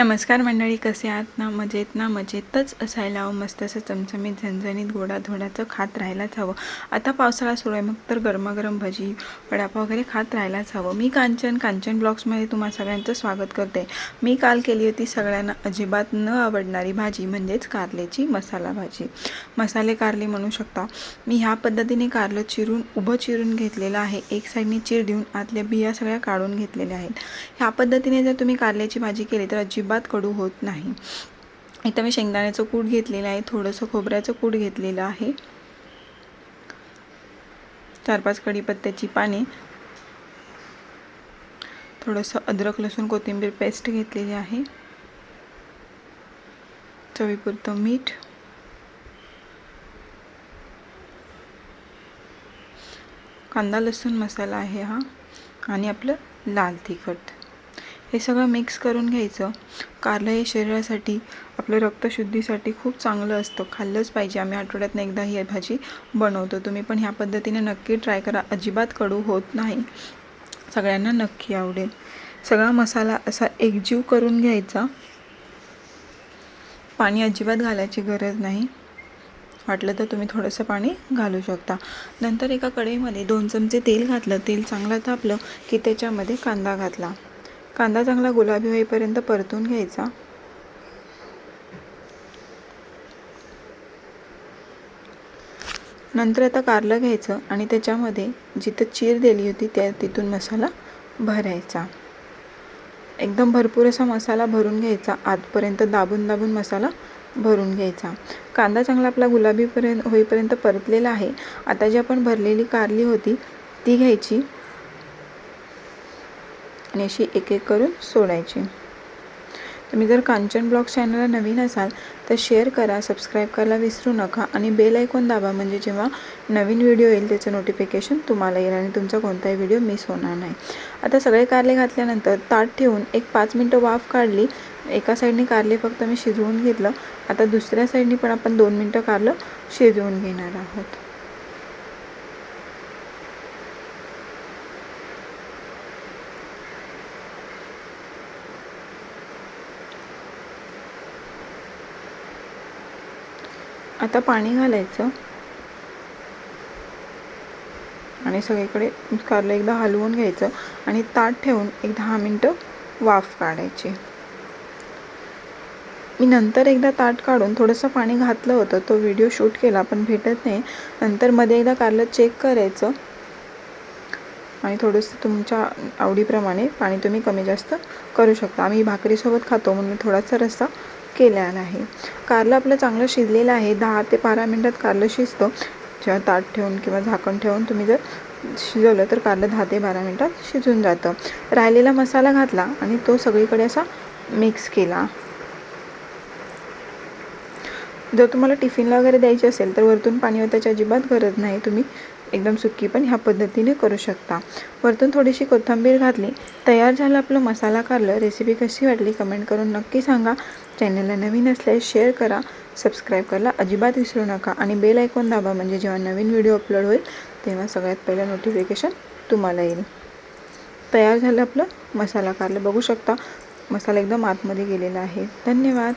नमस्कार मंडळी कसे आहात? ना मजेत ना मजेतच असायला हवं. मस्त असं चमचमीत झणझणीत गोडा धोडाचं खात राहायलाच हवं. आता पावसाळा सुरू आहे मग तर गरमागरम भजी वडापाव वगैरे खात राहायलाच हवं. मी कांचन कांचन ब्लॉग्समध्ये तुम्हा सगळ्यांचं स्वागत करते. मी काल केली होती सगळ्यांना अजिबात न आवडणारी भाजी म्हणजेच कारल्याची मसाला भाजी. मसाले कारले म्हणू शकता. मी ह्या पद्धतीने कारलं चिरून उभं चिरून घेतलेलं आहे. एक साईडने चीर देऊन आतल्या बिया सगळ्या काढून घेतलेल्या आहेत. ह्या पद्धतीने जर तुम्ही कारल्याची भाजी केली तर अजिबात कडू होत नाही. इथं मी शेंगदाण्याचं कूट घेतलेलं आहे थोडंसं खोबऱ्याचं कूट घेतलेलं आहे. चार पाच कढीपत्त्याची पाने. थोडंसं अद्रक लसूण कोथिंबीर पेस्ट घेतलेली आहे. चवीपुरतं मीठ. कांदा लसूण मसाला आहे हा. आणि आपलं लाल तिखट. हे सगळं मिक्स करून घ्यायचं. कारलं हे शरीरासाठी आपलं रक्तशुद्धीसाठी खूप चांगलं असतं. खाल्लंच पाहिजे. आम्ही आठवड्यातनं एकदा ही भाजी बनवतो. तुम्ही पण ह्या पद्धतीने नक्की ट्राय करा. अजिबात कडू होत नाही. सगळ्यांना नक्की आवडेल. सगळा मसाला असा एकजीव करून घ्यायचा. पाणी अजिबात घालायची गरज नाही. वाटलं तर तुम्ही थोडंसं पाणी घालू शकता. नंतर एका कढईमध्ये दोन चमचे तेल घातलं. तेल चांगलं तापलं की त्याच्यामध्ये कांदा घातला. कांदा चांगला गुलाबी होईपर्यंत परतून घ्यायचा. नंतर आता कारलं घ्यायचं आणि त्याच्यामध्ये जिथं चीर दिली होती त्या तिथून मसाला भरायचा. एकदम भरपूर असा मसाला भरून घ्यायचा. आतपर्यंत दाबून दाबून मसाला भरून घ्यायचा. कांदा चांगला आपला गुलाबीपर्यंत होईपर्यंत परतलेला आहे. आता जी आपण भरलेली कारली होती ती घ्यायची. आणि अशी एक एक करून सोडायची. तुम्ही जर कांचन ब्लॉग चॅनलला नवीन असाल तर शेअर करा सबस्क्राईब करायला विसरू नका आणि बेल ऐकून दाबा. म्हणजे जेव्हा नवीन व्हिडिओ येईल त्याचं नोटिफिकेशन तुम्हाला येईल आणि तुमचा कोणताही व्हिडिओ मिस होणार नाही. आता सगळे कारले घातल्यानंतर ताट ठेवून एक पाच मिनटं वाफ काढली. एका साईडने कारले फक्त मी शिजवून घेतलं. आता दुसऱ्या साईडने पण आपण दोन मिनटं कारलं शिजवून घेणार आहोत. आता पाणी घालायचं. आणि सगळीकडे कारलं एकदा हलवून घ्यायचं आणि ताट ठेवून एक दहा मिनटं वाफ काढायची. मी नंतर एकदा ताट काढून थोडंसं पाणी घातलं होतं. तो व्हिडिओ शूट केला पण भेटत नाही. नंतर मध्ये एकदा कारलं चेक करायचं. आणि थोडंसं तुमच्या आवडीप्रमाणे पाणी तुम्ही कमी जास्त करू शकता. आम्ही भाकरीसोबत खातो म्हणून थोडासा रस्सा केलेला आहे कारलं आपलं चांगलं शिजलेलं आहे. दहा ते बारा मिनटात कारलं शिजतं. किंवा ताट ठेवून किंवा झाकण ठेवून तुम्ही जर शिजवलं तर कारलं दहा ते बारा मिनटात शिजून जातं. राहिलेला मसाला घातला आणि तो सगळीकडे असा मिक्स केला. जर तुम्हाला टिफिनला वगैरे द्यायची असेल तर वरतून पाणी त्याची अजिबात गरज नाही. तुम्ही एकदम सुकी पण ह्या पद्धतीने करू शकता. वरतून थोडीशी कोथिंबीर घातली. तयार झालं आपलं मसाला कारलं. रेसिपी कशी वाटली कमेंट करून नक्की सांगा. चॅनलला नवीन असल्यास शेअर करा. सबस्क्राईब करायला अजिबात विसरू नका. आणि बेल ऐकून दाबा म्हणजे जेव्हा नवीन व्हिडिओ अपलोड होईल तेव्हा सगळ्यात पहिलं नोटिफिकेशन तुम्हाला येईल. तयार झालं आपलं मसाला कारलं. बघू शकता मसाला एकदम आतमध्ये गेलेला आहे. धन्यवाद.